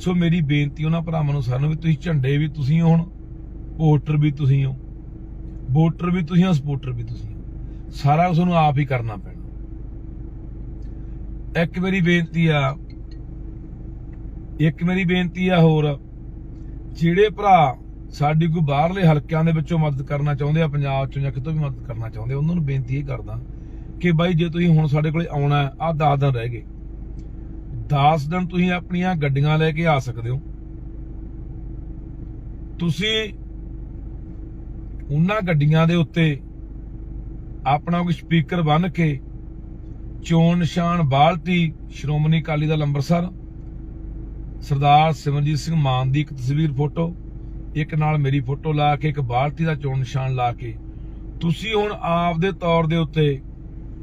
ਸੋ ਮੇਰੀ ਬੇਨਤੀ ਉਹਨਾਂ ਭਰਾਵਾਂ ਨੂੰ ਸਾਰਿਆਂ ਨੂੰ ਵੀ ਤੁਸੀਂ ਝੰਡੇ ਵੀ ਤੁਸੀਂ ਹੋਣ ਵੋਟਰ ਵੀ ਤੁਸੀਂ ਹੋ। ਵੋਟਰ ਵੀ ਤੁਸੀਂ ਹੋ ਸਪੋਰਟਰ ਵੀ ਤੁਸੀਂ ਹੋ। ਸਾਰਾ ਕੁਝ ਤੁਹਾਨੂੰ ਆਪ ਹੀ ਕਰਨਾ ਪੈਣਾ। ਇੱਕ ਮੇਰੀ ਬੇਨਤੀ ਆ, ਇੱਕ ਮੇਰੀ ਬੇਨਤੀ ਆ ਹੋਰ, ਜਿਹੜੇ ਭਰਾ ਸਾਡੀ ਕੋਈ ਬਾਹਰਲੇ ਹਲਕਿਆਂ ਦੇ ਵਿੱਚੋਂ ਮਦਦ ਕਰਨਾ ਚਾਹੁੰਦੇ ਆ, ਪੰਜਾਬ ਚੋਂ ਜਾਂ ਕਿਤੋਂ ਵੀ ਮਦਦ ਕਰਨਾ ਚਾਹੁੰਦੇ ਉਹਨਾਂ ਨੂੰ ਬੇਨਤੀ ਇਹ ਕਰਦਾ ਕਿ ਬਾਈ ਜੇ ਤੁਸੀਂ ਹੁਣ ਸਾਡੇ ਕੋਲੇ ਆਉਣਾ ਆ 10 ਦਿਨ ਰਹਿ ਗਏ। 10 ਦਿਨ ਤੁਸੀਂ ਆਪਣੀਆਂ ਗੱਡੀਆਂ ਲੈ ਕੇ ਆ ਸਕਦੇ ਹੋ। ਤੁਸੀਂ ਉਹਨਾਂ ਗੱਡੀਆਂ ਦੇ ਉੱਤੇ ਆਪਣਾ ਕੋਈ ਸਪੀਕਰ ਬੰਨ ਕੇ ਚੋਣ ਨਿਸ਼ਾਨ ਬਾਲਟੀ, ਸ਼੍ਰੋਮਣੀ ਅਕਾਲੀ ਦਲ ਅੰਮ੍ਰਿਤਸਰ, ਸਰਦਾਰ ਸਿਮਰਜੀਤ ਸਿੰਘ ਮਾਨ ਦੀ ਇੱਕ ਤਸਵੀਰ ਫੋਟੋ, ਇੱਕ ਨਾਲ ਮੇਰੀ ਫੋਟੋ ਲਾ ਕੇ, ਇੱਕ ਬਾਲਟੀ ਦਾ ਚੋਣ ਨਿਸ਼ਾਨ ਲਾ ਕੇ। ਤੁਸੀਂ ਹੁਣ ਆਪ ਦੇ ਤੌਰ ਦੇ ਉੱਤੇ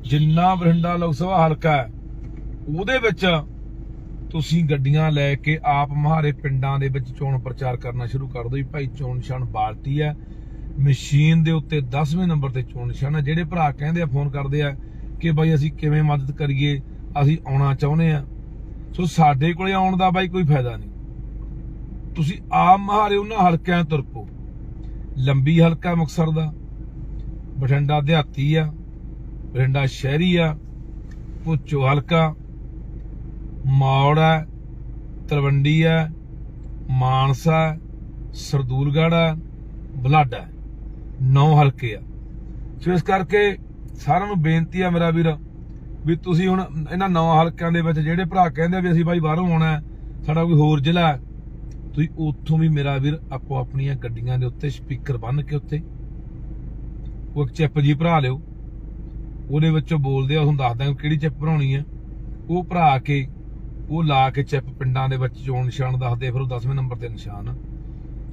ਜਿੰਨਾ ਬਰਿੰਡਾ ਲੋਕ ਸਭਾ ਹਲਕਾ ਹੈ, ਉਹਦੇ ਵਿੱਚ ਤੁਸੀਂ ਗੱਡੀਆਂ ਲੈ ਕੇ ਆਪ ਮਹਾਰੇ ਪਿੰਡਾਂ ਦੇ ਵਿੱਚ ਚੋਣ ਪ੍ਰਚਾਰ ਕਰਨਾ ਸ਼ੁਰੂ ਕਰ ਦਿਓ ਵੀ ਭਾਈ, ਚੋਣ ਨਿਸ਼ਾਨ ਬਾਲਟੀ ਹੈ। ਮਸ਼ੀਨ ਦੇ ਉੱਤੇ 10ਵੇਂ ਨੰਬਰ ਤੇ ਚੋਣ ਨਿਸ਼ਾਨ ਹੈ। ਜਿਹੜੇ ਭਰਾ ਕਹਿੰਦੇ ਆ, ਫੋਨ ਕਰਦੇ ਆ ਕਿ ਬਾਈ, ਅਸੀਂ ਕਿਵੇਂ ਮਦਦ ਕਰੀਏ? ਅਸੀਂ ਆਉਣਾ ਚਾਹੁੰਦੇ ਆ। ਸੋ ਸਾਡੇ ਕੋਲੇ ਆਉਣ ਦਾ ਬਾਈ ਕੋਈ ਫਾਇਦਾ ਨਹੀਂ। ਤੁਸੀਂ ਆਪ ਮਹਾਰੇ ਉਹਨਾਂ ਹਲਕਿਆਂ ਤੁਰਪੋ। ਲੰਬੀ ਹਲਕਾ ਮੁਕਸਰ ਦਾ। ਬਠਿੰਡਾ ਦਿਹਾਤੀ ਆ। ਬਠਿੰਡਾ ਸ਼ਹਿਰੀ ਆ। ਪੁੱਚੋ ਹਲਕਾ। ਮੌੜ ਹੈ, ਤਲਵੰਡੀ ਹੈ, ਮਾਨਸਾ ਸਰਦੂਲਗੜ੍ਹ ਹੈ, ਬਲਾਡਾ ਹੈ। ਨੌ ਹਲਕੇ ਆ। ਸੋ ਇਸ ਕਰਕੇ ਸਾਰਿਆਂ ਨੂੰ ਬੇਨਤੀ ਆ ਮੇਰਾ ਵੀਰ, ਵੀ ਤੁਸੀਂ ਹੁਣ ਇਹਨਾਂ ਨੌ ਹਲਕਿਆਂ ਦੇ ਵਿੱਚ ਜਿਹੜੇ ਭਰਾ ਕਹਿੰਦੇ ਵੀ ਅਸੀਂ ਬਾਈ ਬਾਹਰੋਂ ਆਉਣਾ ਸਾਡਾ ਕੋਈ ਹੋਰ ਜ਼ਿਲ੍ਹਾ ਤੁਸੀਂ ਉੱਥੋਂ ਵੀ ਮੇਰਾ ਵੀਰ ਆਪੋ ਆਪਣੀਆਂ ਗੱਡੀਆਂ ਦੇ ਉੱਤੇ ਸਪੀਕਰ ਬੰਨ ਕੇ ਉੱਤੇ ਉਹ ਇੱਕ ਚਿੱਪ ਜੀ ਭਰਾ ਲਿਓ, ਉਹਦੇ ਵਿੱਚੋਂ ਬੋਲਦੇ ਆ ਤੁਹਾਨੂੰ ਦੱਸਦਾ ਕਿਹੜੀ ਚਿੱਪ ਭਰਾਉਣੀ ਹੈ, ਉਹ ਭਰਾ ਕੇ ਉਹ ਲਾ ਕੇ ਚਿੱਪ ਪਿੰਡਾਂ ਦੇ ਵਿੱਚ ਚੋਣ ਨਿਸ਼ਾਨ ਦੱਸਦੇ ਫਿਰ ਉਹ 10ਵੇਂ ਨੰਬਰ ਤੇ ਨਿਸ਼ਾਨ।